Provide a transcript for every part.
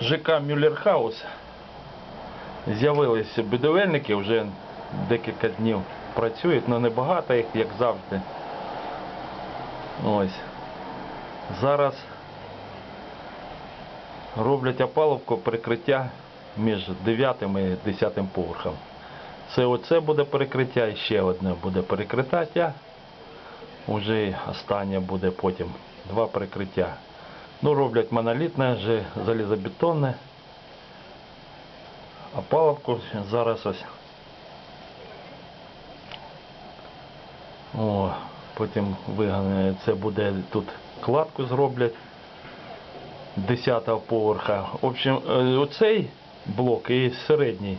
ЖК Мюллерхаус з'явилися будівельники, вже декілька днів працюють, але небагато їх, як завжди. Ось. Зараз роблять опалубку прикриття між 9 і 10 поверхом. Це оце буде перекриття і ще одне буде перекриття. Уже останнє буде потім два перекриття. Ну, роблять монолітне, залізобетонне. А палубку зараз ось. О, потім вигане, це буде тут кладку зроблять 10 поверха. В общем, е, оцей блок і середній.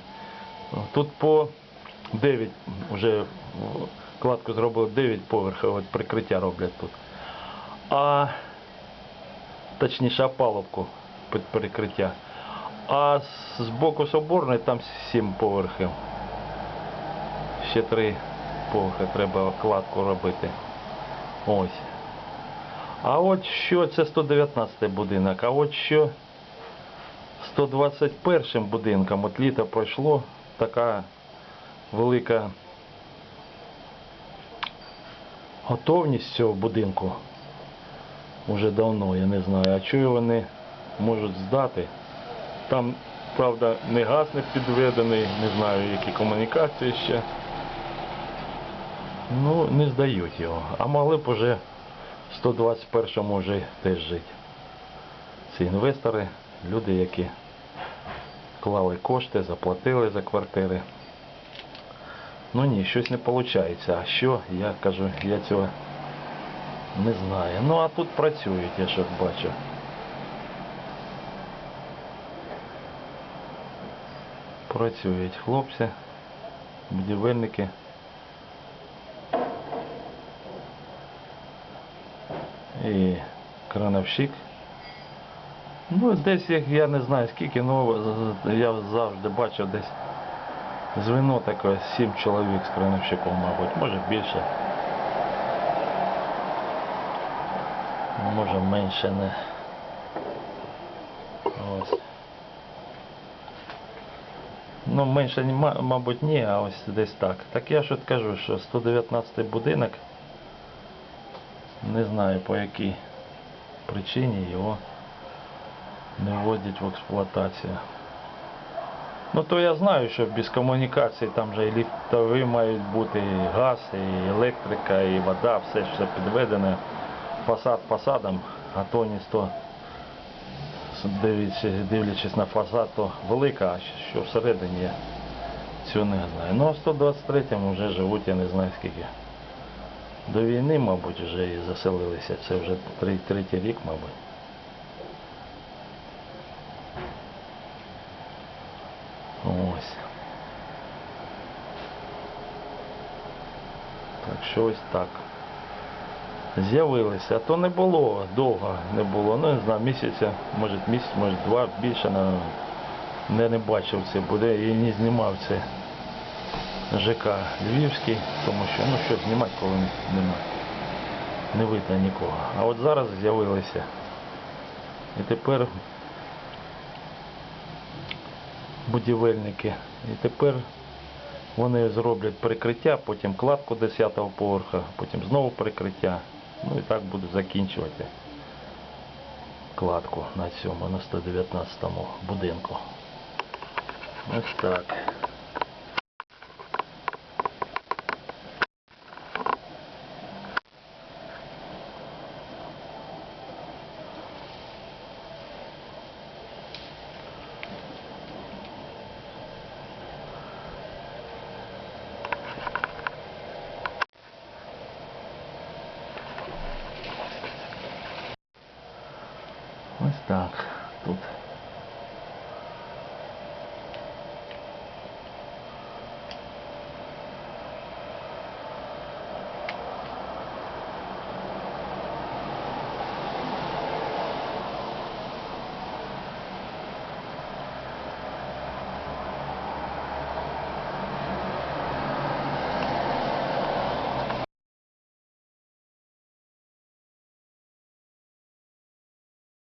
Тут по 9 вже кладку зробили 9 поверхів, от прикриття роблять тут. А точніше опалубку під перекриття. А з боку соборної там 7 поверхів. Ще 3 поверхи треба кладку робити. Ось. А от що це 119 будинок, а от що 121 будинком, от літо пройшло, така велика готовність цього будинку. Уже давно, я не знаю. А чого вони можуть здати? Там, правда, не газ не підведений, не знаю, які комунікації ще. Ну, не здають його. А могли б уже 121-му вже теж жити. Ці інвестори, люди, які клали кошти, заплатили за квартири. Ну ні, щось не виходить. А що? Я кажу, я цього не знаю. Ну а тут працюють, я ж бачу. Працюють хлопці, будівельники. І крановщик. Ну, десь як я не знаю скільки, ну з- з- я завжди бачив десь звено таке, сім чоловік з крановщиком, мабуть, може більше. Може менше не. Ось. Ну, менше, мабуть, ні, а ось десь так. Так я ж от кажу, що 119 будинок, не знаю по якій причині його не вводять в експлуатацію. Ну то я знаю, що без комунікацій там же і ліфтові мають бути, і газ, і електрика, і вода, все все підведене. Фасад фасадом, готовність то дивлячись, дивлячись на фасад, то велика, а що всередині я цього не знаю. Ну а в 123-му вже живуть, я не знаю скільки. До війни, мабуть, вже і заселилися. Це вже третій рік, мабуть. Ось. Так що ось так. З'явилися, а то не було, довго не було. Ну, не знаю, місяця, може місяць, може два, більше на не, не бачив це буде і не знімав це ЖК Львівський, тому що ну що знімати, коли немає. Не видно нікого. А от зараз з'явилися. І тепер будівельники. І тепер вони зроблять перекриття, потім кладку 10-го поверха, потім знову перекриття. Ну і так буду закінчувати кладку на цьому, на 119 будинку. Ось так. Ось так. Тут